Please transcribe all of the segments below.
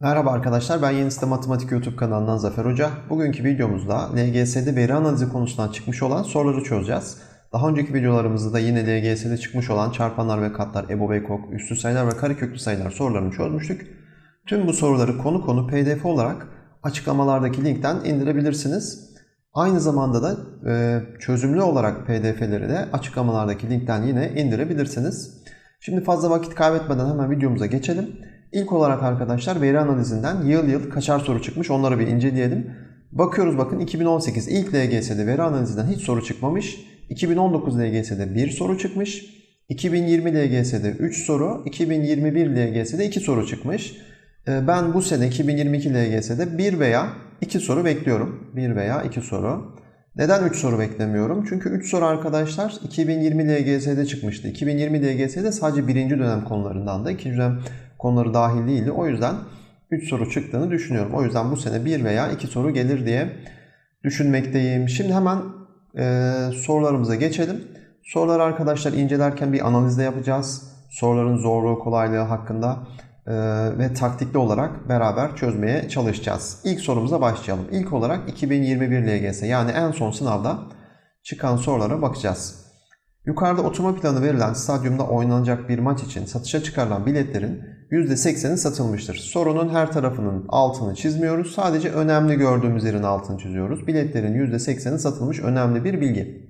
Merhaba arkadaşlar, ben Yeni Site Matematik YouTube kanalından Zafer Hoca. Bugünkü videomuzda LGS'de veri analizi konusundan çıkmış olan soruları çözeceğiz. Daha önceki videolarımızda da yine LGS'de çıkmış olan çarpanlar ve katlar, EBO ve KOK, üstü sayılar ve kareköklü sayılar sorularını çözmüştük. Tüm bu soruları konu konu PDF olarak açıklamalardaki linkten indirebilirsiniz. Aynı zamanda da e, çözümlü olarak PDF'leri de açıklamalardaki linkten yine indirebilirsiniz. Şimdi fazla vakit kaybetmeden hemen videomuza geçelim. İlk olarak arkadaşlar veri analizinden yıl yıl kaçar soru çıkmış onları bir inceleyelim. Bakıyoruz bakın 2018 ilk LGS'de veri analizinden hiç soru çıkmamış. 2019 LGS'de 1 soru çıkmış. 2020 LGS'de 3 soru, 2021 LGS'de 2 soru çıkmış. Ee, Ben bu sene 2022 LGS'de 1 veya 2 soru bekliyorum. 1 veya 2 soru. Neden 3 soru beklemiyorum? Çünkü 3 soru arkadaşlar 2020 LGS'de çıkmıştı. 2020 LGS'de sadece birinci dönem konularından da ikinci dönem konuları dahil değildi. O yüzden 3 soru çıktığını düşünüyorum. O yüzden bu sene 1 veya 2 soru gelir diye düşünmekteyim. Şimdi hemen e, sorularımıza geçelim. Soruları arkadaşlar incelerken bir analizde yapacağız. Soruların zorluğu, kolaylığı hakkında ve taktikli olarak beraber çözmeye çalışacağız. İlk sorumuza başlayalım. İlk olarak 2021 LGS yani en son sınavda çıkan sorulara bakacağız. Yukarıda oturma planı verilen stadyumda oynanacak bir maç için satışa çıkarılan biletlerin %80'i satılmıştır. Sorunun her tarafının altını çizmiyoruz. Sadece önemli gördüğümüz yerin altını çiziyoruz. Biletlerin %80'i satılmış önemli bir bilgi.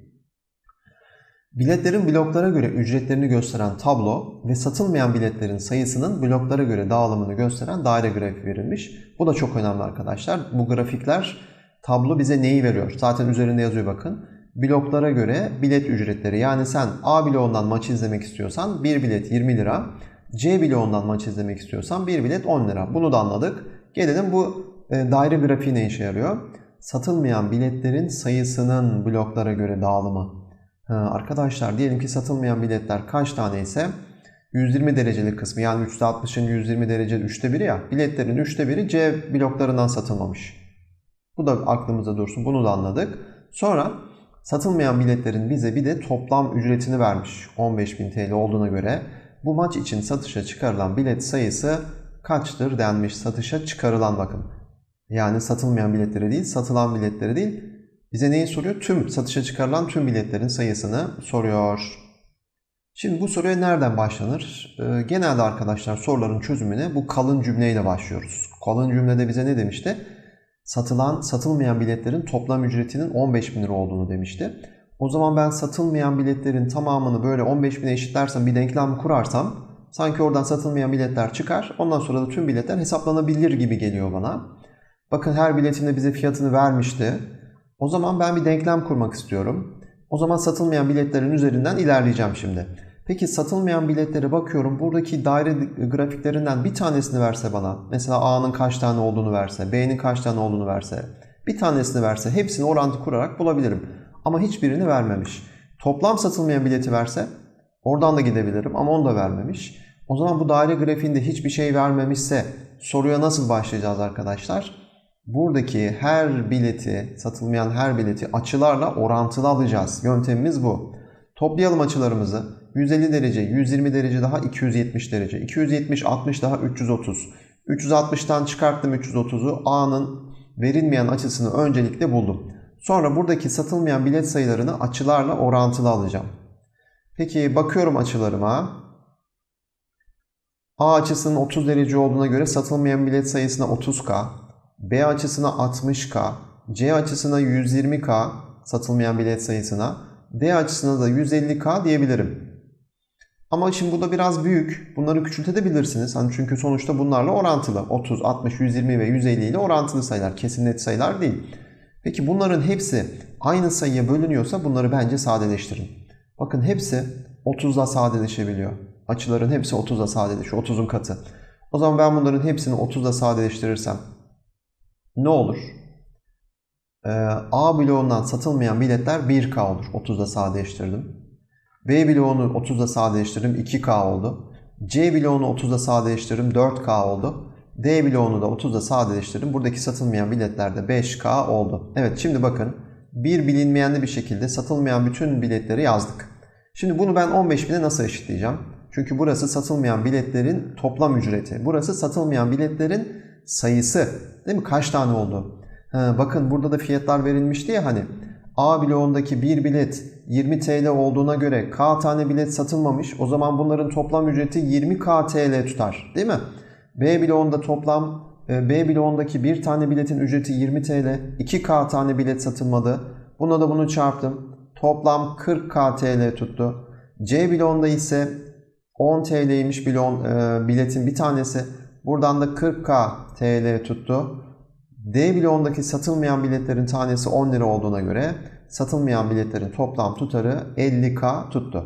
Biletlerin bloklara göre ücretlerini gösteren tablo ve satılmayan biletlerin sayısının bloklara göre dağılımını gösteren daire grafiği verilmiş. Bu da çok önemli arkadaşlar. Bu grafikler tablo bize neyi veriyor? Zaten üzerinde yazıyor bakın. Bloklara göre bilet ücretleri. Yani sen A bloğundan maç izlemek istiyorsan bir bilet 20 lira. C bloğundan maç izlemek istiyorsan bir bilet 10 lira. Bunu da anladık. Gelelim bu e, daire grafiği ne işe yarıyor? Satılmayan biletlerin sayısının bloklara göre dağılımı. Ha, arkadaşlar diyelim ki satılmayan biletler kaç tane ise 120 derecelik kısmı yani %60'ın 120 derece 3'te biri ya biletlerin 3'te biri C bloklarından satılmamış. Bu da aklımızda dursun. Bunu da anladık. Sonra satılmayan biletlerin bize bir de toplam ücretini vermiş. 15.000 TL olduğuna göre bu maç için satışa çıkarılan bilet sayısı kaçtır denmiş. Satışa çıkarılan bakın. Yani satılmayan biletleri değil, satılan biletleri değil. Bize neyi soruyor? Tüm satışa çıkarılan tüm biletlerin sayısını soruyor. Şimdi bu soruya nereden başlanır? Ee, genelde arkadaşlar soruların çözümüne bu kalın cümleyle başlıyoruz. Kalın cümlede bize ne demişti? Satılan, satılmayan biletlerin toplam ücretinin 15 bin lira olduğunu demişti. O zaman ben satılmayan biletlerin tamamını böyle 15 bine eşitlersem bir denklem kurarsam sanki oradan satılmayan biletler çıkar. Ondan sonra da tüm biletler hesaplanabilir gibi geliyor bana. Bakın her biletinde bize fiyatını vermişti. O zaman ben bir denklem kurmak istiyorum. O zaman satılmayan biletlerin üzerinden ilerleyeceğim şimdi. Peki satılmayan biletlere bakıyorum. Buradaki daire grafiklerinden bir tanesini verse bana. Mesela A'nın kaç tane olduğunu verse, B'nin kaç tane olduğunu verse. Bir tanesini verse hepsini orantı kurarak bulabilirim. Ama hiçbirini vermemiş. Toplam satılmayan bileti verse oradan da gidebilirim ama onu da vermemiş. O zaman bu daire grafiğinde hiçbir şey vermemişse soruya nasıl başlayacağız arkadaşlar? Buradaki her bileti, satılmayan her bileti açılarla orantılı alacağız. Yöntemimiz bu. Toplayalım açılarımızı. 150 derece, 120 derece daha 270 derece. 270, 60 daha 330. 360'tan çıkarttım 330'u. A'nın verilmeyen açısını öncelikle buldum. Sonra buradaki satılmayan bilet sayılarını açılarla orantılı alacağım. Peki bakıyorum açılarıma. A açısının 30 derece olduğuna göre satılmayan bilet sayısına 30K. B açısına 60K. C açısına 120K satılmayan bilet sayısına. D açısına da 150K diyebilirim. Ama şimdi bu da biraz büyük. Bunları küçültebilirsiniz. Hani çünkü sonuçta bunlarla orantılı. 30, 60, 120 ve 150 ile orantılı sayılar. Kesin net sayılar değil. Peki bunların hepsi aynı sayıya bölünüyorsa bunları bence sadeleştirin. Bakın hepsi 30'la sadeleşebiliyor. Açıların hepsi 30'la sadeleşiyor. 30'un katı. O zaman ben bunların hepsini 30'la sadeleştirirsem ne olur? Ee, A bloğundan satılmayan biletler 1K olur. 30'la sadeleştirdim. B bloğunu 30'la sadeleştirdim. 2K oldu. C bloğunu 30'la sadeleştirdim. 4K oldu. D bloğunu da 30'la sadeleştirdim. Buradaki satılmayan biletler de 5K oldu. Evet şimdi bakın bir bilinmeyenli bir şekilde satılmayan bütün biletleri yazdık. Şimdi bunu ben 15.000'e nasıl eşitleyeceğim? Çünkü burası satılmayan biletlerin toplam ücreti. Burası satılmayan biletlerin sayısı. Değil mi? Kaç tane oldu? Ha, bakın burada da fiyatlar verilmişti ya hani. A bloğundaki bir bilet 20 TL olduğuna göre K tane bilet satılmamış. O zaman bunların toplam ücreti 20K TL tutar. Değil mi? B bloğunda toplam e, B bloğundaki bir tane biletin ücreti 20 TL. 2K tane bilet satılmadı. Buna da bunu çarptım. Toplam 40K TL tuttu. C bloğunda ise 10 TL'ymiş bloğun, e, biletin bir tanesi. Buradan da 40K TL tuttu. D bloğundaki satılmayan biletlerin tanesi 10 lira olduğuna göre satılmayan biletlerin toplam tutarı 50K tuttu.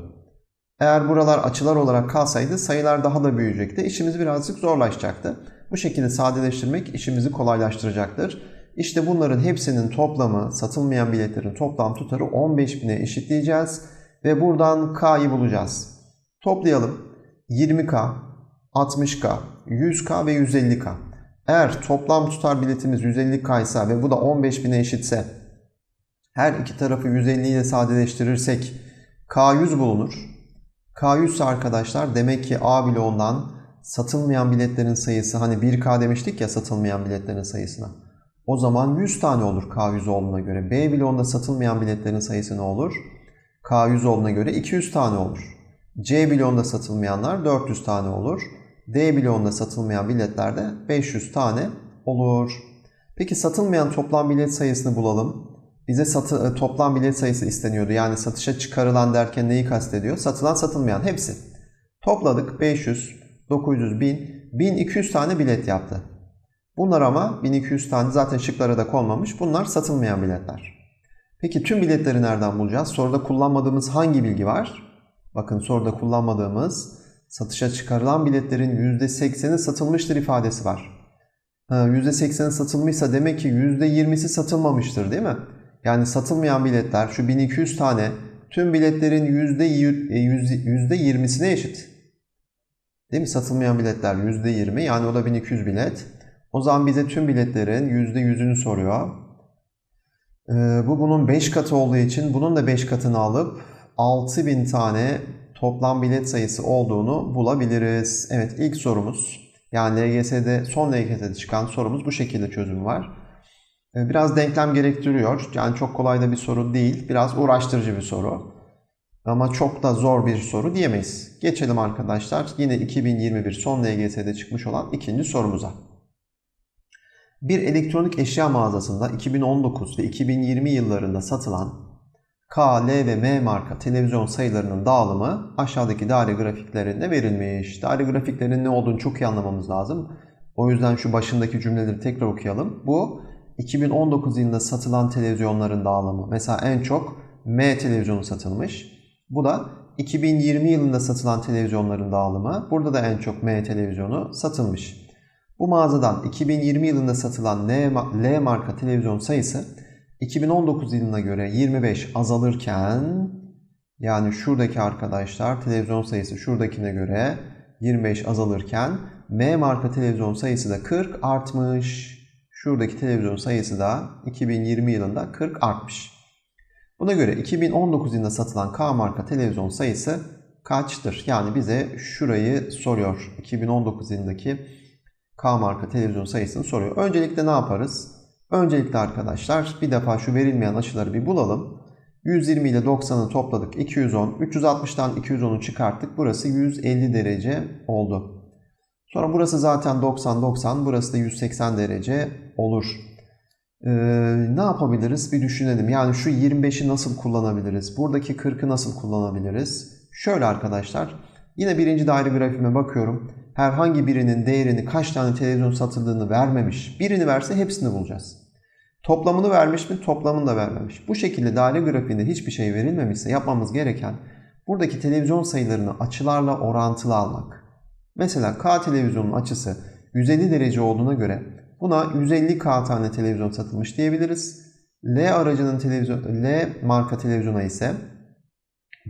Eğer buralar açılar olarak kalsaydı sayılar daha da büyüyecekti. İşimiz birazcık zorlaşacaktı. Bu şekilde sadeleştirmek işimizi kolaylaştıracaktır. İşte bunların hepsinin toplamı, satılmayan biletlerin toplam tutarı 15.000'e eşitleyeceğiz. Ve buradan K'yı bulacağız. Toplayalım. 20K, 60K, 100K ve 150K. Eğer toplam tutar biletimiz 150K ise ve bu da 15.000'e eşitse her iki tarafı 150 ile sadeleştirirsek K100 bulunur. K100 ise arkadaşlar demek ki A bloğundan satılmayan biletlerin sayısı hani 1K demiştik ya satılmayan biletlerin sayısına. O zaman 100 tane olur K100 olduğuna göre. B bloğunda satılmayan biletlerin sayısı ne olur? K100 olduğuna göre 200 tane olur. C bloğunda satılmayanlar 400 tane olur. D bloğunda satılmayan biletler de 500 tane olur. Peki satılmayan toplam bilet sayısını bulalım. Bize satı, e, toplam bilet sayısı isteniyordu. Yani satışa çıkarılan derken neyi kastediyor? Satılan satılmayan hepsi. Topladık 500, 900, 1000, 1200 tane bilet yaptı. Bunlar ama 1200 tane zaten şıklara da konmamış. Bunlar satılmayan biletler. Peki tüm biletleri nereden bulacağız? Soruda kullanmadığımız hangi bilgi var? Bakın soruda kullanmadığımız satışa çıkarılan biletlerin %80'i satılmıştır ifadesi var. %80'i satılmışsa demek ki %20'si satılmamıştır değil mi? Yani satılmayan biletler şu 1200 tane tüm biletlerin %20'sine e, eşit. Değil mi? Satılmayan biletler %20 yani o da 1200 bilet. O zaman bize tüm biletlerin %100'ünü soruyor. Ee, bu bunun 5 katı olduğu için bunun da 5 katını alıp 6000 tane toplam bilet sayısı olduğunu bulabiliriz. Evet ilk sorumuz yani LGS'de son LGS'de çıkan sorumuz bu şekilde çözüm var. Ee, biraz denklem gerektiriyor. Yani çok kolay da bir soru değil. Biraz uğraştırıcı bir soru. Ama çok da zor bir soru diyemeyiz. Geçelim arkadaşlar. Yine 2021 son LGS'de çıkmış olan ikinci sorumuza. Bir elektronik eşya mağazasında 2019 ve 2020 yıllarında satılan K, L ve M marka televizyon sayılarının dağılımı aşağıdaki daire grafiklerinde verilmiş. Daire grafiklerinin ne olduğunu çok iyi anlamamız lazım. O yüzden şu başındaki cümleleri tekrar okuyalım. Bu 2019 yılında satılan televizyonların dağılımı. Mesela en çok M televizyonu satılmış. Bu da 2020 yılında satılan televizyonların dağılımı. Burada da en çok M televizyonu satılmış. Bu mağazadan 2020 yılında satılan L marka televizyon sayısı 2019 yılına göre 25 azalırken yani şuradaki arkadaşlar televizyon sayısı şuradakine göre 25 azalırken M marka televizyon sayısı da 40 artmış. Şuradaki televizyon sayısı da 2020 yılında 40 artmış. Buna göre 2019 yılında satılan K marka televizyon sayısı kaçtır? Yani bize şurayı soruyor. 2019 yılındaki K marka televizyon sayısını soruyor. Öncelikle ne yaparız? Öncelikle arkadaşlar bir defa şu verilmeyen açıları bir bulalım. 120 ile 90'ı topladık 210. 360'tan 210'u çıkarttık. Burası 150 derece oldu. Sonra burası zaten 90-90. Burası da 180 derece olur. Ee, ne yapabiliriz? Bir düşünelim. Yani şu 25'i nasıl kullanabiliriz? Buradaki 40'ı nasıl kullanabiliriz? Şöyle arkadaşlar. Yine birinci daire grafiğime bakıyorum. Herhangi birinin değerini kaç tane televizyon satıldığını vermemiş. Birini verse hepsini bulacağız. Toplamını vermiş mi? Toplamını da vermemiş. Bu şekilde daire grafiğinde hiçbir şey verilmemişse yapmamız gereken buradaki televizyon sayılarını açılarla orantılı almak. Mesela K televizyonun açısı 150 derece olduğuna göre buna 150K tane televizyon satılmış diyebiliriz. L aracının televizyon L marka televizyona ise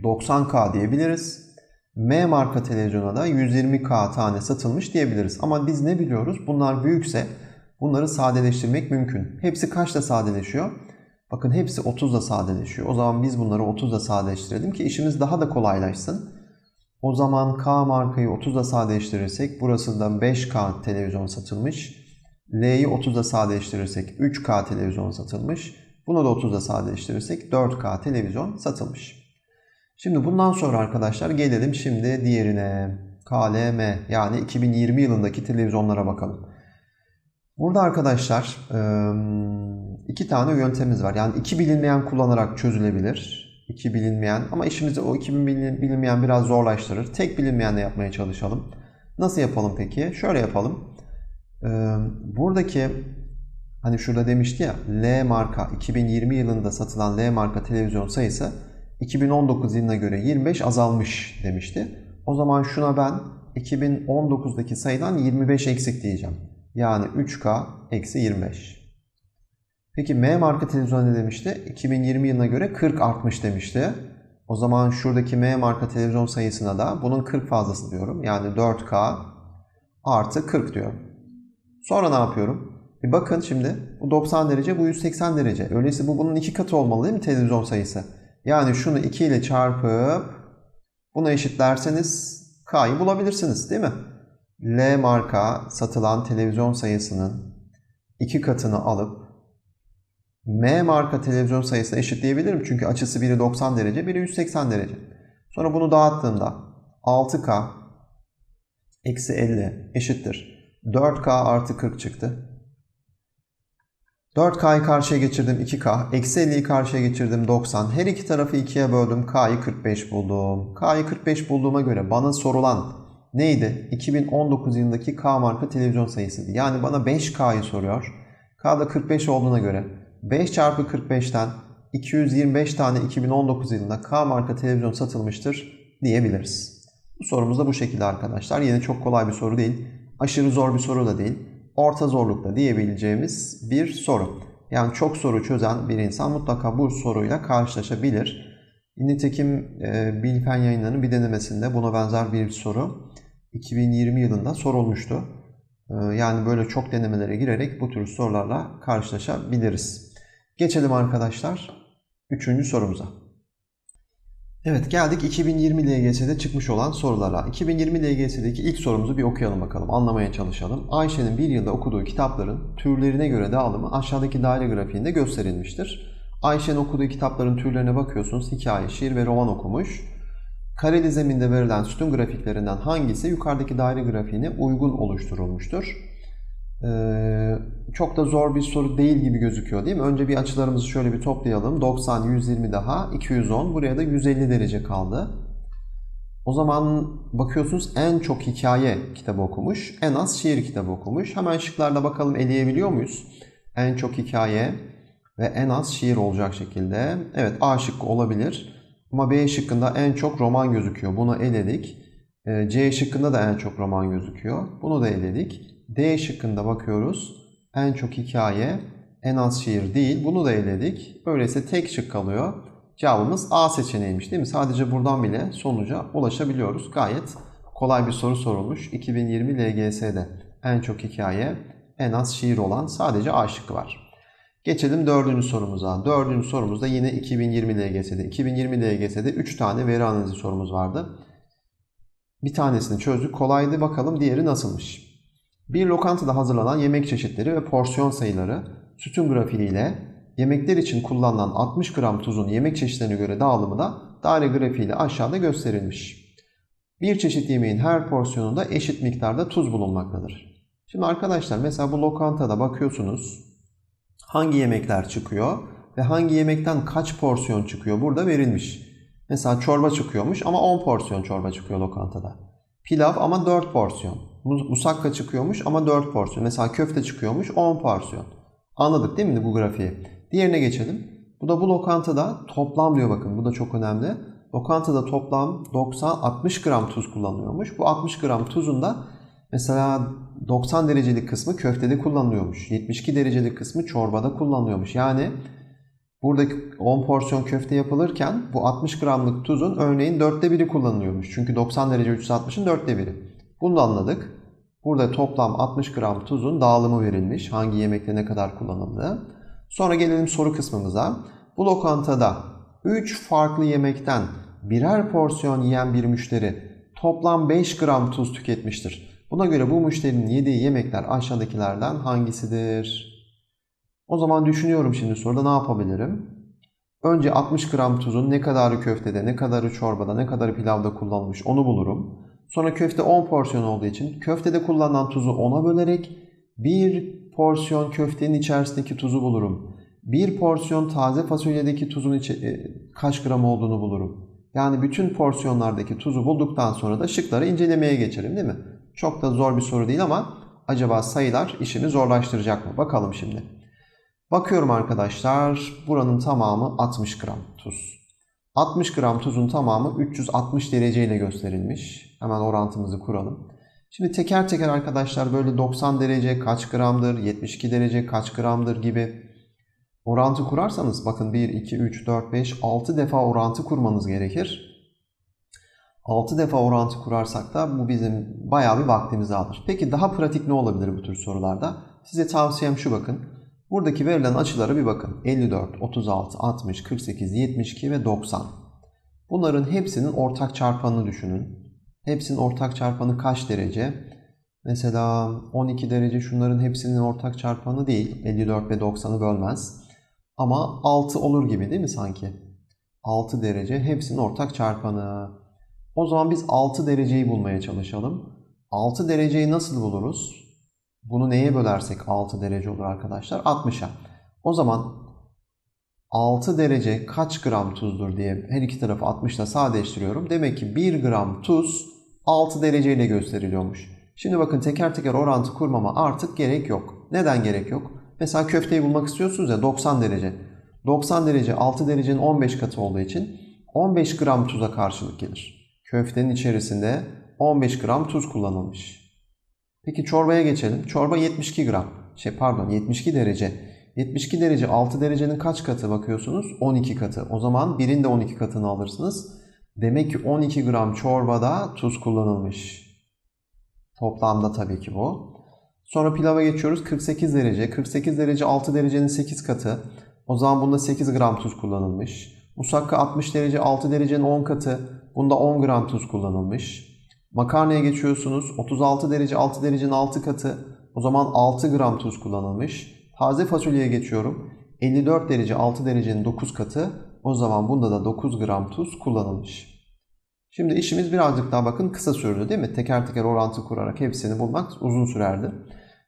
90K diyebiliriz. M marka televizyona da 120K tane satılmış diyebiliriz. Ama biz ne biliyoruz? Bunlar büyükse bunları sadeleştirmek mümkün. Hepsi kaçta sadeleşiyor? Bakın hepsi 30'la sadeleşiyor. O zaman biz bunları 30'la sadeleştirelim ki işimiz daha da kolaylaşsın. O zaman K markayı 30'la sadeleştirirsek burası da 5K televizyon satılmış. L'yi 30'la sadeleştirirsek 3K televizyon satılmış. Bunu da 30'la sadeleştirirsek 4K televizyon satılmış. Şimdi bundan sonra arkadaşlar gelelim şimdi diğerine. KLM yani 2020 yılındaki televizyonlara bakalım. Burada arkadaşlar iki tane yöntemimiz var. Yani iki bilinmeyen kullanarak çözülebilir. İki bilinmeyen ama işimizi o iki bilinmeyen biraz zorlaştırır. Tek bilinmeyenle yapmaya çalışalım. Nasıl yapalım peki? Şöyle yapalım. Buradaki hani şurada demişti ya L marka 2020 yılında satılan L marka televizyon sayısı 2019 yılına göre 25 azalmış demişti. O zaman şuna ben 2019'daki sayıdan 25 eksik diyeceğim. Yani 3K eksi 25. Peki M marka televizyon ne demişti? 2020 yılına göre 40 artmış demişti. O zaman şuradaki M marka televizyon sayısına da bunun 40 fazlası diyorum. Yani 4K artı 40 diyorum. Sonra ne yapıyorum? Bir bakın şimdi bu 90 derece bu 180 derece. Öyleyse bu bunun iki katı olmalı değil mi televizyon sayısı? Yani şunu 2 ile çarpıp bunu eşitlerseniz K'yı bulabilirsiniz değil mi? L marka satılan televizyon sayısının iki katını alıp M marka televizyon sayısına eşitleyebilirim. Çünkü açısı biri 90 derece, biri 180 derece. Sonra bunu dağıttığımda 6K eksi 50 eşittir. 4K artı 40 çıktı. 4K'yı karşıya geçirdim 2K. Eksi 50'yi karşıya geçirdim 90. Her iki tarafı 2'ye böldüm. K'yı 45 buldum. K'yı 45 bulduğuma göre bana sorulan neydi? 2019 yılındaki K marka televizyon sayısıydı. Yani bana 5K'yı soruyor. K da 45 olduğuna göre 5 çarpı 45'ten 225 tane 2019 yılında K marka televizyon satılmıştır diyebiliriz. Bu sorumuz da bu şekilde arkadaşlar. Yine çok kolay bir soru değil. Aşırı zor bir soru da değil orta zorlukta diyebileceğimiz bir soru. Yani çok soru çözen bir insan mutlaka bu soruyla karşılaşabilir. Nitekim e, Bilfen yayınlarının bir denemesinde buna benzer bir soru 2020 yılında sorulmuştu. E, yani böyle çok denemelere girerek bu tür sorularla karşılaşabiliriz. Geçelim arkadaşlar üçüncü sorumuza. Evet geldik 2020 LGS'de çıkmış olan sorulara. 2020 LGS'deki ilk sorumuzu bir okuyalım bakalım, anlamaya çalışalım. Ayşe'nin bir yılda okuduğu kitapların türlerine göre dağılımı aşağıdaki daire grafiğinde gösterilmiştir. Ayşe'nin okuduğu kitapların türlerine bakıyorsunuz. Hikaye, şiir ve roman okumuş. Kareli zeminde verilen sütun grafiklerinden hangisi yukarıdaki daire grafiğine uygun oluşturulmuştur? Ee, çok da zor bir soru değil gibi gözüküyor değil mi? Önce bir açılarımızı şöyle bir toplayalım. 90, 120 daha, 210. Buraya da 150 derece kaldı. O zaman bakıyorsunuz en çok hikaye kitabı okumuş, en az şiir kitabı okumuş. Hemen şıklarda bakalım eleyebiliyor muyuz? En çok hikaye ve en az şiir olacak şekilde. Evet A şıkkı olabilir. Ama B şıkkında en çok roman gözüküyor. Bunu eledik. Ee, C şıkkında da en çok roman gözüküyor. Bunu da eledik. D şıkkında bakıyoruz. En çok hikaye, en az şiir değil. Bunu da eledik. Öyleyse tek şık kalıyor. Cevabımız A seçeneğiymiş değil mi? Sadece buradan bile sonuca ulaşabiliyoruz. Gayet kolay bir soru sorulmuş. 2020 LGS'de en çok hikaye, en az şiir olan sadece A şıkkı var. Geçelim dördüncü sorumuza. Dördüncü sorumuzda yine 2020 LGS'de. 2020 LGS'de 3 tane veri analizi sorumuz vardı. Bir tanesini çözdük. Kolaydı. Bakalım diğeri nasılmış? Bir lokantada hazırlanan yemek çeşitleri ve porsiyon sayıları sütun grafiği ile yemekler için kullanılan 60 gram tuzun yemek çeşitlerine göre dağılımı da daire grafiği ile aşağıda gösterilmiş. Bir çeşit yemeğin her porsiyonunda eşit miktarda tuz bulunmaktadır. Şimdi arkadaşlar mesela bu lokantada bakıyorsunuz hangi yemekler çıkıyor ve hangi yemekten kaç porsiyon çıkıyor burada verilmiş. Mesela çorba çıkıyormuş ama 10 porsiyon çorba çıkıyor lokantada. Pilav ama 4 porsiyon musakka çıkıyormuş ama 4 porsiyon. Mesela köfte çıkıyormuş 10 porsiyon. Anladık değil mi bu grafiği? Diğerine geçelim. Bu da bu lokantada toplam diyor bakın bu da çok önemli. Lokantada toplam 90-60 gram tuz kullanılıyormuş. Bu 60 gram tuzun da mesela 90 derecelik kısmı köftede kullanılıyormuş. 72 derecelik kısmı çorbada kullanılıyormuş. Yani buradaki 10 porsiyon köfte yapılırken bu 60 gramlık tuzun örneğin 4'te biri kullanılıyormuş. Çünkü 90 derece 360'ın 4'te biri. Bunu da anladık. Burada toplam 60 gram tuzun dağılımı verilmiş. Hangi yemekte ne kadar kullanıldığı. Sonra gelelim soru kısmımıza. Bu lokantada 3 farklı yemekten birer porsiyon yiyen bir müşteri toplam 5 gram tuz tüketmiştir. Buna göre bu müşterinin yediği yemekler aşağıdakilerden hangisidir? O zaman düşünüyorum şimdi soruda ne yapabilirim? Önce 60 gram tuzun ne kadarı köftede, ne kadarı çorbada, ne kadarı pilavda kullanılmış onu bulurum. Sonra köfte 10 porsiyon olduğu için köftede kullanılan tuzu 10'a bölerek bir porsiyon köftenin içerisindeki tuzu bulurum. Bir porsiyon taze fasulyedeki tuzun içi, e, kaç gram olduğunu bulurum. Yani bütün porsiyonlardaki tuzu bulduktan sonra da şıkları incelemeye geçelim değil mi? Çok da zor bir soru değil ama acaba sayılar işimi zorlaştıracak mı? Bakalım şimdi. Bakıyorum arkadaşlar buranın tamamı 60 gram tuz. 60 gram tuzun tamamı 360 derece ile gösterilmiş. Hemen orantımızı kuralım. Şimdi teker teker arkadaşlar böyle 90 derece kaç gramdır, 72 derece kaç gramdır gibi orantı kurarsanız bakın 1, 2, 3, 4, 5, 6 defa orantı kurmanız gerekir. 6 defa orantı kurarsak da bu bizim bayağı bir vaktimizi alır. Peki daha pratik ne olabilir bu tür sorularda? Size tavsiyem şu bakın. Buradaki verilen açılara bir bakın. 54, 36, 60, 48, 72 ve 90. Bunların hepsinin ortak çarpanını düşünün. Hepsinin ortak çarpanı kaç derece? Mesela 12 derece şunların hepsinin ortak çarpanı değil. 54 ve 90'ı bölmez. Ama 6 olur gibi değil mi sanki? 6 derece hepsinin ortak çarpanı. O zaman biz 6 dereceyi bulmaya çalışalım. 6 dereceyi nasıl buluruz? Bunu neye bölersek 6 derece olur arkadaşlar? 60'a. O zaman 6 derece kaç gram tuzdur diye her iki tarafı 60 ile sadeleştiriyorum. Demek ki 1 gram tuz 6 derece ile gösteriliyormuş. Şimdi bakın teker teker orantı kurmama artık gerek yok. Neden gerek yok? Mesela köfteyi bulmak istiyorsunuz ya 90 derece. 90 derece 6 derecenin 15 katı olduğu için 15 gram tuza karşılık gelir. Köftenin içerisinde 15 gram tuz kullanılmış. Peki çorbaya geçelim. Çorba 72 gram. Şey pardon 72 derece. 72 derece 6 derecenin kaç katı bakıyorsunuz? 12 katı. O zaman birin de 12 katını alırsınız. Demek ki 12 gram çorbada tuz kullanılmış. Toplamda tabii ki bu. Sonra pilava geçiyoruz. 48 derece. 48 derece 6 derecenin 8 katı. O zaman bunda 8 gram tuz kullanılmış. Musakka 60 derece 6 derecenin 10 katı. Bunda 10 gram tuz kullanılmış. Makarnaya geçiyorsunuz. 36 derece 6 derecenin 6 katı. O zaman 6 gram tuz kullanılmış. Taze fasulyeye geçiyorum. 54 derece 6 derecenin 9 katı. O zaman bunda da 9 gram tuz kullanılmış. Şimdi işimiz birazcık daha bakın kısa sürdü değil mi? Teker teker orantı kurarak hepsini bulmak uzun sürerdi.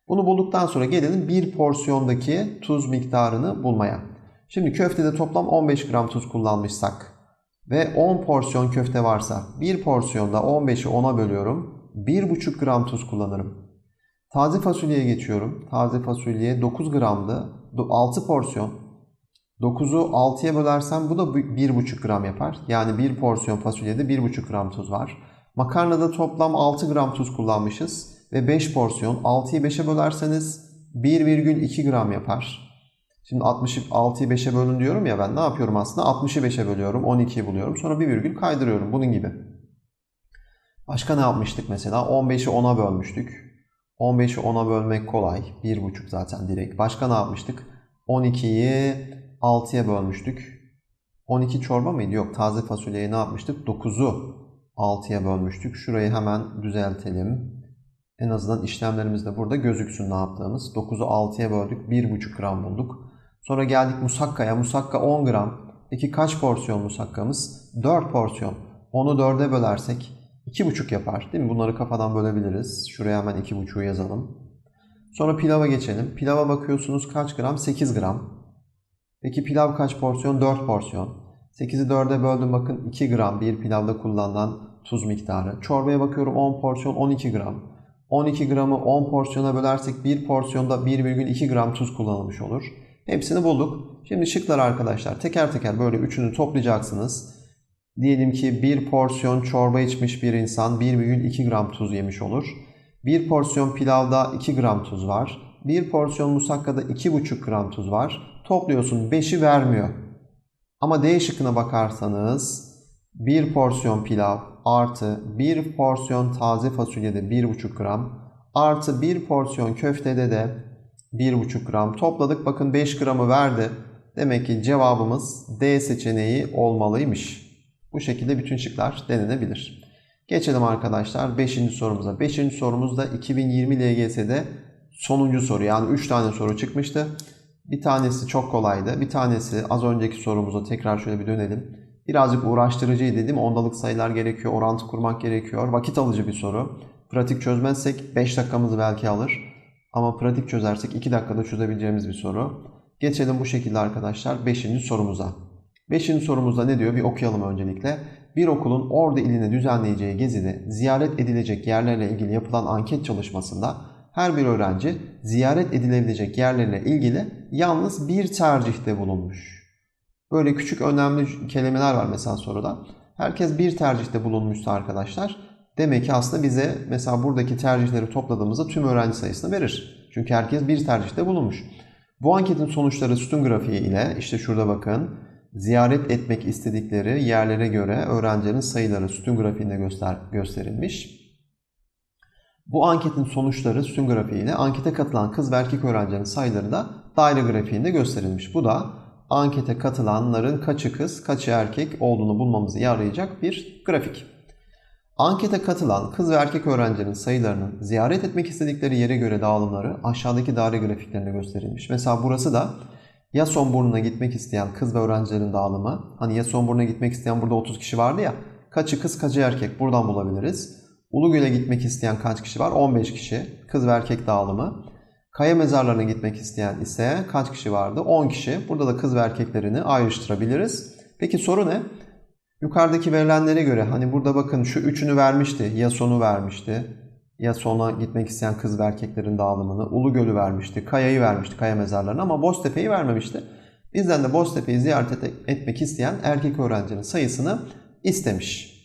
Bunu bulduktan sonra gelelim bir porsiyondaki tuz miktarını bulmaya. Şimdi köftede toplam 15 gram tuz kullanmışsak ve 10 porsiyon köfte varsa bir porsiyonda 15'i 10'a bölüyorum. 1,5 gram tuz kullanırım. Taze fasulyeye geçiyorum. Taze fasulye 9 gramdı. 6 porsiyon. 9'u 6'ya bölersem bu da 1,5 gram yapar. Yani bir porsiyon fasulyede 1,5 gram tuz var. Makarnada toplam 6 gram tuz kullanmışız. Ve 5 porsiyon. 6'yı 5'e bölerseniz 1,2 gram yapar. Şimdi 66'yı 5'e bölün diyorum ya ben ne yapıyorum aslında? 60'ı 5'e bölüyorum, 12'yi buluyorum. Sonra bir virgül kaydırıyorum bunun gibi. Başka ne yapmıştık mesela? 15'i 10'a bölmüştük. 15'i 10'a bölmek kolay. 1,5 zaten direkt. Başka ne yapmıştık? 12'yi 6'ya bölmüştük. 12 çorba mıydı? Yok taze fasulyeye ne yapmıştık? 9'u 6'ya bölmüştük. Şurayı hemen düzeltelim. En azından işlemlerimiz de burada gözüksün ne yaptığımız. 9'u 6'ya böldük. 1,5 gram bulduk. Sonra geldik musakkaya. Musakka 10 gram. Peki kaç porsiyon musakkamız? 4 porsiyon. 10'u 4'e bölersek 2,5 yapar. Değil mi? Bunları kafadan bölebiliriz. Şuraya hemen 2,5'u yazalım. Sonra pilava geçelim. Pilava bakıyorsunuz kaç gram? 8 gram. Peki pilav kaç porsiyon? 4 porsiyon. 8'i 4'e böldüm bakın 2 gram bir pilavda kullanılan tuz miktarı. Çorbaya bakıyorum 10 porsiyon 12 gram. 12 gramı 10 porsiyona bölersek bir porsiyonda 1,2 gram tuz kullanılmış olur. Hepsini bulduk. Şimdi şıklar arkadaşlar teker teker böyle üçünü toplayacaksınız. Diyelim ki bir porsiyon çorba içmiş bir insan 1,2 gram tuz yemiş olur. Bir porsiyon pilavda 2 gram tuz var. Bir porsiyon musakkada 2,5 gram tuz var. Topluyorsun 5'i vermiyor. Ama D şıkkına bakarsanız bir porsiyon pilav artı bir porsiyon taze fasulyede 1,5 gram artı bir porsiyon köftede de 1,5 gram topladık. Bakın 5 gramı verdi. Demek ki cevabımız D seçeneği olmalıymış. Bu şekilde bütün şıklar denenebilir. Geçelim arkadaşlar 5. sorumuza. 5. sorumuz da 2020 LGS'de sonuncu soru. Yani 3 tane soru çıkmıştı. Bir tanesi çok kolaydı. Bir tanesi az önceki sorumuza tekrar şöyle bir dönelim. Birazcık uğraştırıcıydı değil? Ondalık sayılar gerekiyor, orantı kurmak gerekiyor. Vakit alıcı bir soru. Pratik çözmezsek 5 dakikamızı belki alır. Ama pratik çözersek 2 dakikada çözebileceğimiz bir soru. Geçelim bu şekilde arkadaşlar 5. sorumuza. 5. sorumuzda ne diyor? Bir okuyalım öncelikle. Bir okulun Ordu iline düzenleyeceği gezide ziyaret edilecek yerlerle ilgili yapılan anket çalışmasında her bir öğrenci ziyaret edilebilecek yerlerle ilgili yalnız bir tercihte bulunmuş. Böyle küçük önemli kelimeler var mesela soruda. Herkes bir tercihte bulunmuşsa arkadaşlar demek ki aslında bize mesela buradaki tercihleri topladığımızda tüm öğrenci sayısını verir. Çünkü herkes bir tercihte bulunmuş. Bu anketin sonuçları sütun grafiği ile işte şurada bakın ziyaret etmek istedikleri yerlere göre öğrencilerin sayıları sütun grafiğinde göster gösterilmiş. Bu anketin sonuçları sütun grafiği ile ankete katılan kız ve erkek öğrencilerin sayıları da daire grafiğinde gösterilmiş. Bu da ankete katılanların kaçı kız, kaçı erkek olduğunu bulmamızı yarayacak bir grafik. Ankete katılan kız ve erkek öğrencilerin sayılarının ziyaret etmek istedikleri yere göre dağılımları aşağıdaki daire grafiklerinde gösterilmiş. Mesela burası da Yasonburnu'na gitmek isteyen kız ve öğrencilerin dağılımı. Hani Yasonburnu'na gitmek isteyen burada 30 kişi vardı ya. Kaçı kız, kaçı erkek buradan bulabiliriz. Ulugöl'e gitmek isteyen kaç kişi var? 15 kişi. Kız ve erkek dağılımı. Kaya mezarlarına gitmek isteyen ise kaç kişi vardı? 10 kişi. Burada da kız ve erkeklerini ayrıştırabiliriz. Peki soru ne? Yukarıdaki verilenlere göre hani burada bakın şu üçünü vermişti. Yason'u vermişti. Yason'a gitmek isteyen kız ve erkeklerin dağılımını. Ulugöl'ü vermişti. Kaya'yı vermişti. Kaya mezarlarını ama Boztepe'yi vermemişti. Bizden de Boztepe'yi ziyaret etmek isteyen erkek öğrencinin sayısını istemiş.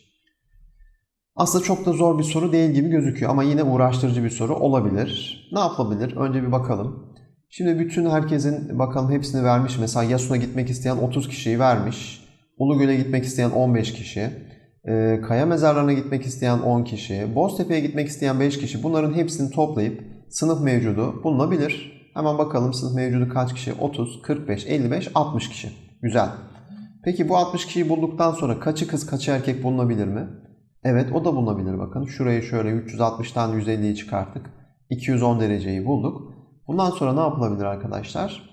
Aslında çok da zor bir soru değil gibi gözüküyor ama yine uğraştırıcı bir soru olabilir. Ne yapılabilir? Önce bir bakalım. Şimdi bütün herkesin bakalım hepsini vermiş. Mesela Yasun'a gitmek isteyen 30 kişiyi vermiş. Ulugöl'e gitmek isteyen 15 kişi. Ee, Kaya mezarlarına gitmek isteyen 10 kişi. Boztepe'ye gitmek isteyen 5 kişi. Bunların hepsini toplayıp sınıf mevcudu bulunabilir. Hemen bakalım sınıf mevcudu kaç kişi? 30, 45, 55, 60 kişi. Güzel. Peki bu 60 kişiyi bulduktan sonra kaçı kız kaçı erkek bulunabilir mi? Evet o da bulunabilir bakın. Şurayı şöyle 360'tan 150'yi çıkarttık. 210 dereceyi bulduk. Bundan sonra ne yapılabilir arkadaşlar?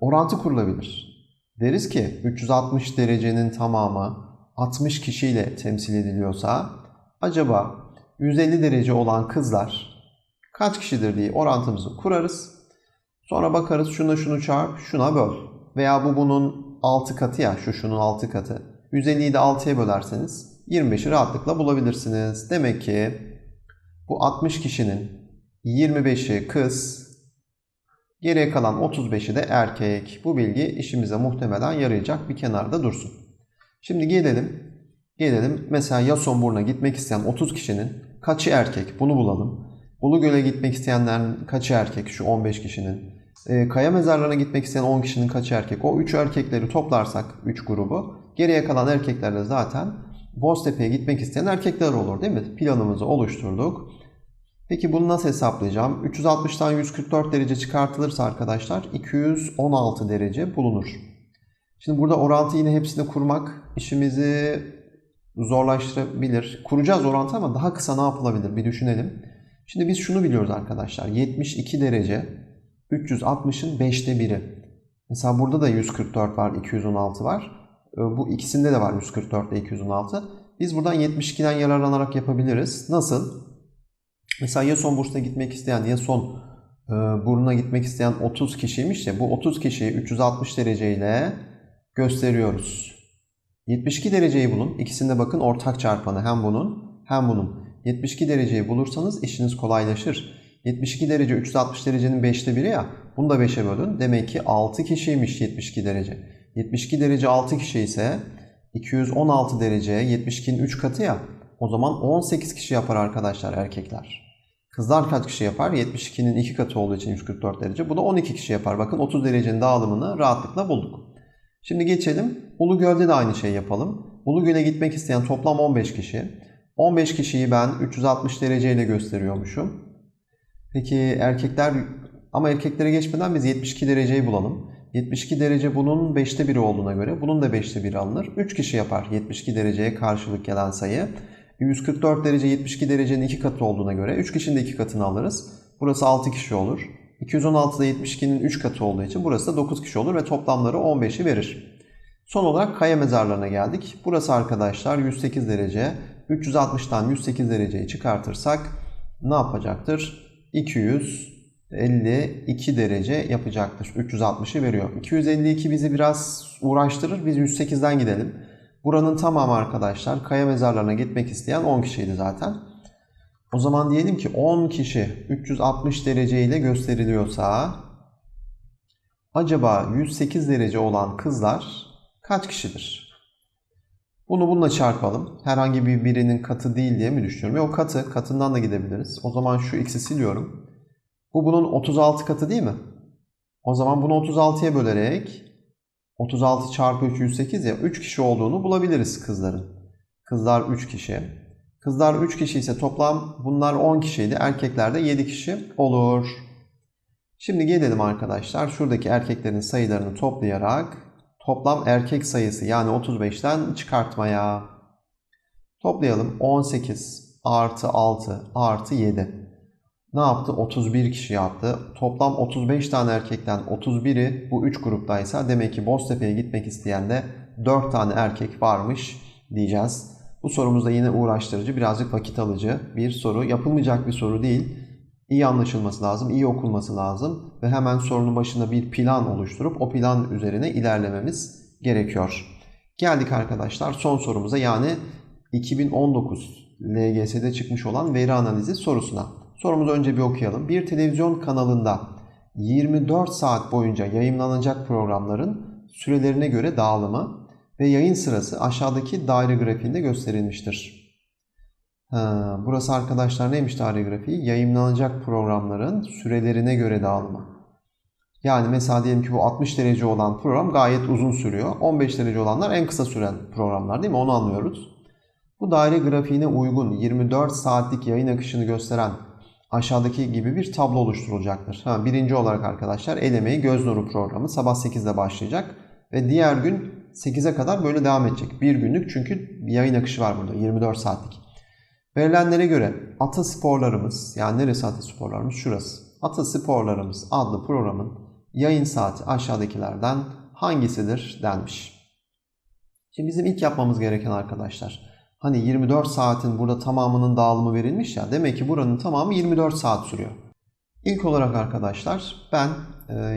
Orantı kurulabilir. Deriz ki 360 derecenin tamamı 60 kişiyle temsil ediliyorsa acaba 150 derece olan kızlar kaç kişidir diye orantımızı kurarız. Sonra bakarız şuna şunu çarp, şuna böl. Veya bu bunun 6 katı ya, şu şunun 6 katı. 150'yi de 6'ya bölerseniz 25'i rahatlıkla bulabilirsiniz. Demek ki bu 60 kişinin 25'i kız, geriye kalan 35'i de erkek. Bu bilgi işimize muhtemelen yarayacak bir kenarda dursun. Şimdi gelelim. Gelelim mesela Yasonburnu'na gitmek isteyen 30 kişinin kaçı erkek bunu bulalım. Ulugöl'e gitmek isteyenlerin kaçı erkek şu 15 kişinin. E, Kaya mezarlarına gitmek isteyen 10 kişinin kaçı erkek. O 3 erkekleri toplarsak 3 grubu geriye kalan erkekler de zaten Boztepe'ye gitmek isteyen erkekler olur değil mi? Planımızı oluşturduk. Peki bunu nasıl hesaplayacağım? 360'tan 144 derece çıkartılırsa arkadaşlar 216 derece bulunur. Şimdi burada orantı yine hepsini kurmak işimizi zorlaştırabilir. Kuracağız orantı ama daha kısa ne yapılabilir bir düşünelim. Şimdi biz şunu biliyoruz arkadaşlar. 72 derece 360'ın 5'te 1'i. Mesela burada da 144 var, 216 var. Ee, bu ikisinde de var 144 ile 216. Biz buradan 72'den yararlanarak yapabiliriz. Nasıl? Mesela ya son bursuna gitmek isteyen ya son e, burnuna gitmek isteyen 30 kişiymiş ya bu 30 kişiyi 360 dereceyle gösteriyoruz. 72 dereceyi bulun. İkisinde bakın ortak çarpanı hem bunun hem bunun. 72 dereceyi bulursanız işiniz kolaylaşır. 72 derece 360 derecenin 5'te biri ya. Bunu da 5'e bölün. Demek ki 6 kişiymiş 72 derece. 72 derece 6 kişi ise 216 derece 72'nin 3 katı ya. O zaman 18 kişi yapar arkadaşlar erkekler. Kızlar kaç kişi yapar? 72'nin 2 katı olduğu için 144 derece. Bu da 12 kişi yapar. Bakın 30 derecenin dağılımını rahatlıkla bulduk. Şimdi geçelim. Ulugöl'de de aynı şey yapalım. Ulugöl'e gitmek isteyen toplam 15 kişi. 15 kişiyi ben 360 dereceyle gösteriyormuşum. Peki erkekler Ama erkeklere geçmeden biz 72 dereceyi bulalım. 72 derece bunun 5'te 1'i olduğuna göre bunun da 5'te 1'i alınır. 3 kişi yapar 72 dereceye karşılık gelen sayı. 144 derece 72 derecenin 2 katı olduğuna göre 3 kişinin de 2 katını alırız. Burası 6 kişi olur. 216 da 72'nin 3 katı olduğu için burası da 9 kişi olur ve toplamları 15'i verir. Son olarak kaya mezarlarına geldik. Burası arkadaşlar 108 derece. 360'tan 108 dereceyi çıkartırsak ne yapacaktır? 252 derece yapacaktır. 360'ı veriyor. 252 bizi biraz uğraştırır. Biz 108'den gidelim. Buranın tamamı arkadaşlar kaya mezarlarına gitmek isteyen 10 kişiydi zaten. O zaman diyelim ki 10 kişi 360 derece ile gösteriliyorsa acaba 108 derece olan kızlar kaç kişidir? Bunu bununla çarpalım. Herhangi bir birinin katı değil diye mi düşünüyorum? O katı, katından da gidebiliriz. O zaman şu x'i siliyorum. Bu bunun 36 katı değil mi? O zaman bunu 36'ya bölerek 36 çarpı 3 108 ya 3 kişi olduğunu bulabiliriz kızların. Kızlar 3 kişi. Kızlar 3 kişi ise toplam bunlar 10 kişiydi. Erkekler de 7 kişi olur. Şimdi gelelim arkadaşlar. Şuradaki erkeklerin sayılarını toplayarak toplam erkek sayısı yani 35'ten çıkartmaya. Toplayalım. 18 artı 6 artı 7. Ne yaptı? 31 kişi yaptı. Toplam 35 tane erkekten 31'i bu 3 gruptaysa demek ki Boztepe'ye gitmek isteyen de 4 tane erkek varmış diyeceğiz. Bu sorumuz da yine uğraştırıcı, birazcık vakit alıcı bir soru. Yapılmayacak bir soru değil. İyi anlaşılması lazım, iyi okunması lazım ve hemen sorunun başında bir plan oluşturup o plan üzerine ilerlememiz gerekiyor. Geldik arkadaşlar son sorumuza yani 2019 LGS'de çıkmış olan veri analizi sorusuna. Sorumuzu önce bir okuyalım. Bir televizyon kanalında 24 saat boyunca yayınlanacak programların sürelerine göre dağılımı ve yayın sırası aşağıdaki daire grafiğinde gösterilmiştir. Ha, burası arkadaşlar neymiş daire grafiği? Yayınlanacak programların sürelerine göre dağılımı. Yani mesela diyelim ki bu 60 derece olan program gayet uzun sürüyor. 15 derece olanlar en kısa süren programlar değil mi? Onu anlıyoruz. Bu daire grafiğine uygun 24 saatlik yayın akışını gösteren aşağıdaki gibi bir tablo oluşturulacaktır. Ha, birinci olarak arkadaşlar el emeği göz nuru programı sabah 8'de başlayacak ve diğer gün 8'e kadar böyle devam edecek. Bir günlük çünkü bir yayın akışı var burada 24 saatlik. Verilenlere göre Ata Sporlarımız yani neresi Ata Sporlarımız? Şurası. Ata Sporlarımız adlı programın yayın saati aşağıdakilerden hangisidir denmiş. Şimdi bizim ilk yapmamız gereken arkadaşlar Hani 24 saatin burada tamamının dağılımı verilmiş ya. Demek ki buranın tamamı 24 saat sürüyor. İlk olarak arkadaşlar ben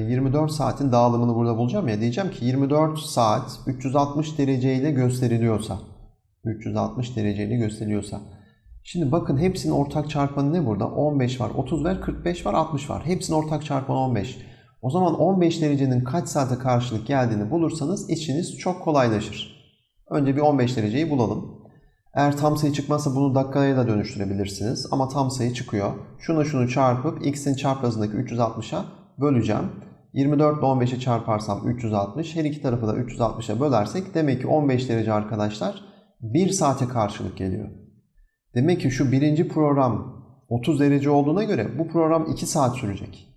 24 e, saatin dağılımını burada bulacağım ya. Diyeceğim ki 24 saat 360 derece ile gösteriliyorsa 360 derece ile gösteriliyorsa. Şimdi bakın hepsinin ortak çarpanı ne burada? 15 var, 30 var, 45 var, 60 var. Hepsinin ortak çarpanı 15. O zaman 15 derecenin kaç saate karşılık geldiğini bulursanız işiniz çok kolaylaşır. Önce bir 15 dereceyi bulalım. Eğer tam sayı çıkmazsa bunu dakikaya da dönüştürebilirsiniz. Ama tam sayı çıkıyor. Şunu şunu çarpıp x'in çaprazındaki 360'a böleceğim. 24 ile 15'i çarparsam 360. Her iki tarafı da 360'a bölersek demek ki 15 derece arkadaşlar 1 saate karşılık geliyor. Demek ki şu birinci program 30 derece olduğuna göre bu program 2 saat sürecek.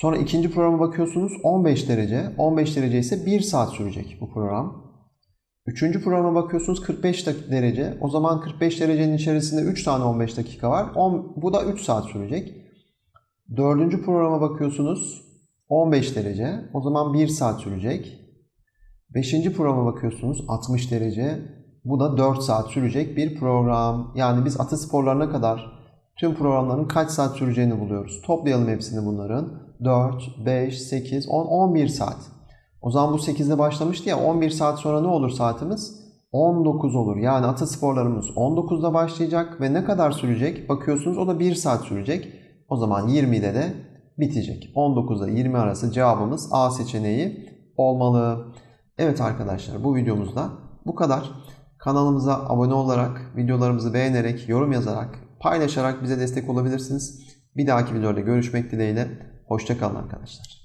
Sonra ikinci programa bakıyorsunuz 15 derece. 15 derece ise 1 saat sürecek bu program. Üçüncü programa bakıyorsunuz 45 derece. O zaman 45 derecenin içerisinde 3 tane 15 dakika var. 10, bu da 3 saat sürecek. Dördüncü programa bakıyorsunuz 15 derece. O zaman 1 saat sürecek. Beşinci programa bakıyorsunuz 60 derece. Bu da 4 saat sürecek bir program. Yani biz atı sporlarına kadar tüm programların kaç saat süreceğini buluyoruz. Toplayalım hepsini bunların. 4, 5, 8, 10, 11 saat. O zaman bu 8'de başlamıştı ya 11 saat sonra ne olur saatimiz? 19 olur. Yani atasporlarımız 19'da başlayacak ve ne kadar sürecek? Bakıyorsunuz o da 1 saat sürecek. O zaman 20'de de bitecek. 19'da 20 arası cevabımız A seçeneği olmalı. Evet arkadaşlar bu videomuzda bu kadar. Kanalımıza abone olarak, videolarımızı beğenerek, yorum yazarak, paylaşarak bize destek olabilirsiniz. Bir dahaki videoda görüşmek dileğiyle. Hoşçakalın arkadaşlar.